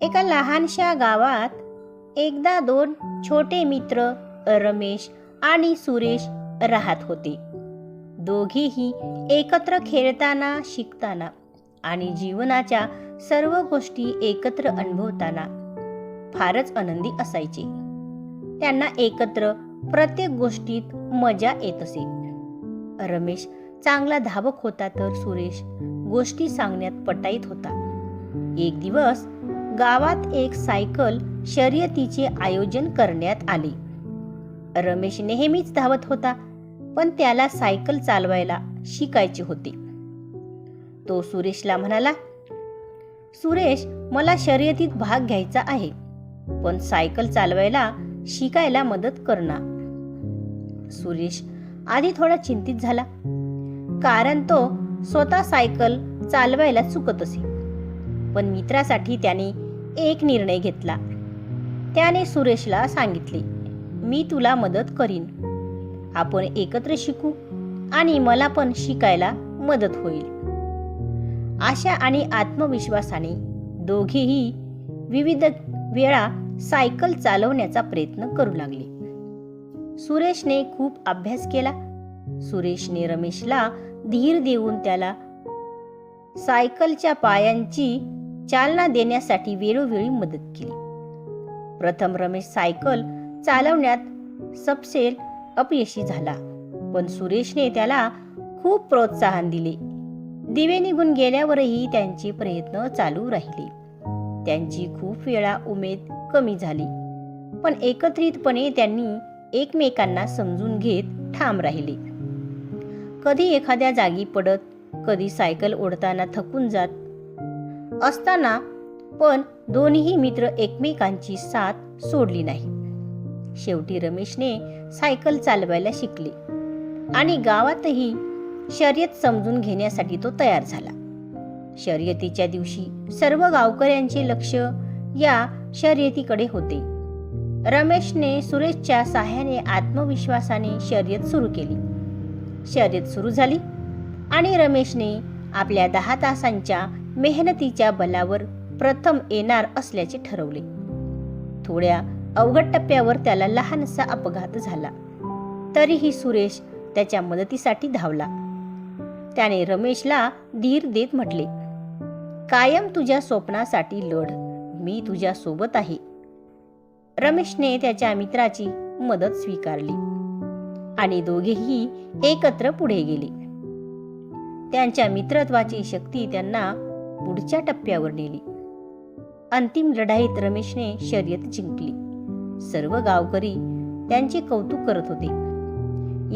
एका लहानशा गावात एकदा दोन छोटे मित्र रमेश आणि सुरेश राहत होते. दोघेही एकत्र खेळताना शिकताना आणि जीवनाच्या सर्व गोष्टी एकत्र अनुभवताना फारच आनंदी असायचे. त्यांना एकत्र प्रत्येक गोष्टीत मजा येत असे. रमेश चांगला धावक होता तर सुरेश गोष्टी सांगण्यात पटाईत होता. एक दिवस गावात एक सायकल शर्यतीचे आयोजन करण्यात आले. रमेश नेहमीच धावत होता पण त्याला सायकल चालवायला शिकायचे होते. तो सुरेशला म्हणाला सुरेश मला शर्यतीत भाग घ्यायचा आहे पण सायकल चालवायला शिकायला मदत करणार. सुरेश आधी थोडा चिंतित झाला कारण तो स्वतः सायकल चालवायला चुकत असे. पण मित्रासाठी त्याने एक निर्णय घेतला. त्याने सुरेशला सांगितले मी तुला मदत करीन. आपण एकत्र शिकू आणि मला पण शिकायला मदत होईल. आशा आणि आत्मविश्वासाने दोघेही विविध वेळा सायकल चालवण्याचा प्रयत्न करू लागले. सुरेशने खूप अभ्यास केला. सुरेशने रमेशला धीर देऊन त्याला सायकलच्या पायांची चालना देण्यासाठी वेळोवेळी मदत केली. प्रथम रमेश सायकल चालवण्यात सपसेल अपयशी झाला पण सुरेशने त्याला खूप प्रोत्साहन दिले. दिवे निघून गेल्यावरही त्यांचे प्रयत्न चालू राहिले. त्यांची खूप वेळा उमेद कमी झाली पण एकत्रितपणे त्यांनी एकमेकांना समजून घेत ठाम राहिले. कधी एखाद्या जागी पडत कधी सायकल ओढताना थकून जात असताना पण दोन्ही मित्र एकमेकांची साथ सोडली नाही शेवटी रमेशने सायकल चालवायला शिकले आणि गावातही शर्यत समजून घेण्यासाठी तो तयार झाला. शर्यतीच्या दिवशी सर्व गावकऱ्यांचे लक्ष या शर्यतीकडे होते. रमेशने सुरेशच्या सहाय्याने आत्मविश्वासाने शर्यत सुरू केली. शर्यत सुरू झाली आणि रमेशने आपल्या दहा तासांच्या मेहनतीच्या बलावर प्रथम येणार असल्याचे ठरवले. थोड्या अवघड टप्प्यावर त्याला लहानसा अपघात झाला. तरीही सुरेश त्याच्या मदतीसाठी धावला. त्याने रमेशला धीर देत म्हटले कायम तुझ्या स्वप्नासाठी लढ. मी तुझ्या सोबत आहे. रमेशने त्याच्या मित्राची मदत स्वीकारली आणि दोघेही एकत्र पुढे गेले. त्यांच्या मित्रत्वाची शक्ती त्यांना पुढच्या टप्प्यावर नेली. अंतिम लढाईत रमेशने शर्यत जिंकली. सर्व गावकरी त्यांचे कौतुक करत होते.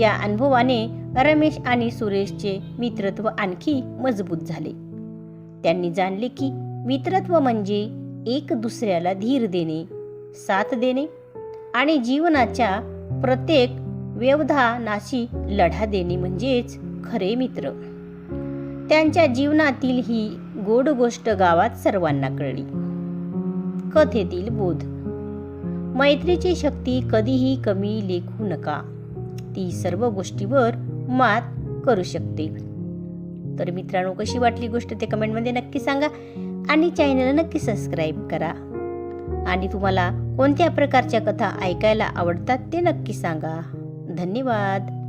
या अनुभवाने रमेश आणि सुरेशचे मित्रत्व आणखी मजबूत झाले. त्यांनी जाणले की मित्रत्व म्हणजे एक दुसऱ्याला धीर देणे साथ देणे आणि जीवनाच्या प्रत्येक व्यवधानाशी लढा देणे म्हणजेच खरे मित्र. त्यांच्या जीवनातील ही गोड गोष्ट गावात सर्वांना कळली. कथेतील बोध. मैत्रीची शक्ती कधीही कमी लेखू नका. ती सर्व गोष्टीवर मात करू शकते. तर मित्रांनो कशी वाटली गोष्ट ते कमेंटमध्ये नक्की सांगा आणि चॅनल नक्की सबस्क्राईब करा. आणि तुम्हाला कोणत्या प्रकारच्या कथा ऐकायला आवडतात ते नक्की सांगा. धन्यवाद.